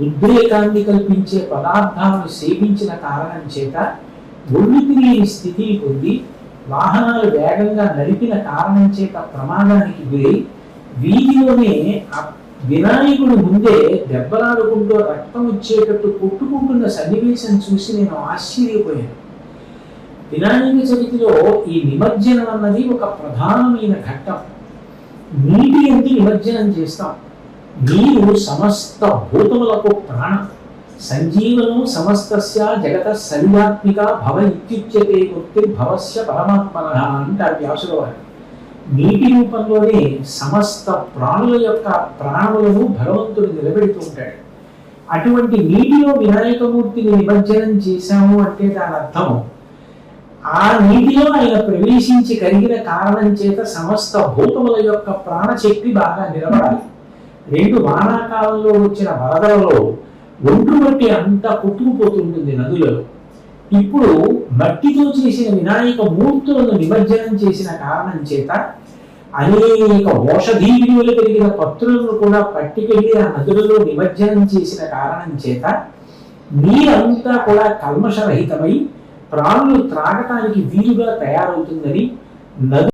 ఉద్రేకాన్ని కల్పించే పదార్థాలను సేవించిన కారణం చేత ఒళ్ళు తిరిగిన స్థితిని పొంది వాహనాలు వేగంగా నడిపిన కారణం చేత ప్రమాదానికి గురై వీధిలోనే వినాయకుడు ముందే దెబ్బలాడుకుంటూ రక్తం వచ్చేటట్టు కొట్టుకుంటున్న సన్నివేశం చూసి నేను ఆశ్చర్యపోయాను. వినాయక చవితిలో ఈ నిమజ్జనం అన్నది ఒక ప్రధానమైన ఘట్టం. నీటి ఎందు నిమజ్జనం చేస్తాం. నీరు సమస్త భూతములకు ప్రాణ. సంజీవనం సమస్తస్య జగత సరివాత్మిక భవ ఇత్యుచ్యతే ముక్తి భవస్య పరమాత్మన అంటారు వ్యాసుల వారు నీటి రూపంలోనే సమస్త ప్రాణుల యొక్క ప్రాణములను భగవంతుడు నిలబెడుతూ ఉంటాడు. అటువంటి నీటిలో వినాయకమూర్తిని నిమజ్జనం చేశాము అంటే దాని అర్థం ఆ నీటిలో ఆయన ప్రవేశించి కలిగిన కారణం చేత సమస్త భూతముల యొక్క ప్రాణశక్తి బాగా నిలబడాలి. రెండు వానాకాలంలో వచ్చిన వరదలలో ఒంటు మట్టి అంతా కొట్టుకుపోతుంటుంది నదులలో. ఇప్పుడు మట్టితో చేసిన వినాయక మూర్తులను నిమజ్జనం చేసిన కారణం చేత అనేక ఓషధీ విలువలు కలిగిన పత్రులను కూడా పట్టుకెళ్ళి ఆ నదులలో నిమజ్జనం చేసిన కారణం చేత నీరంతా కూడా కల్మషరహితమై ప్రాణులు త్రాగటానికి వీలుగా తయారవుతుందని నదు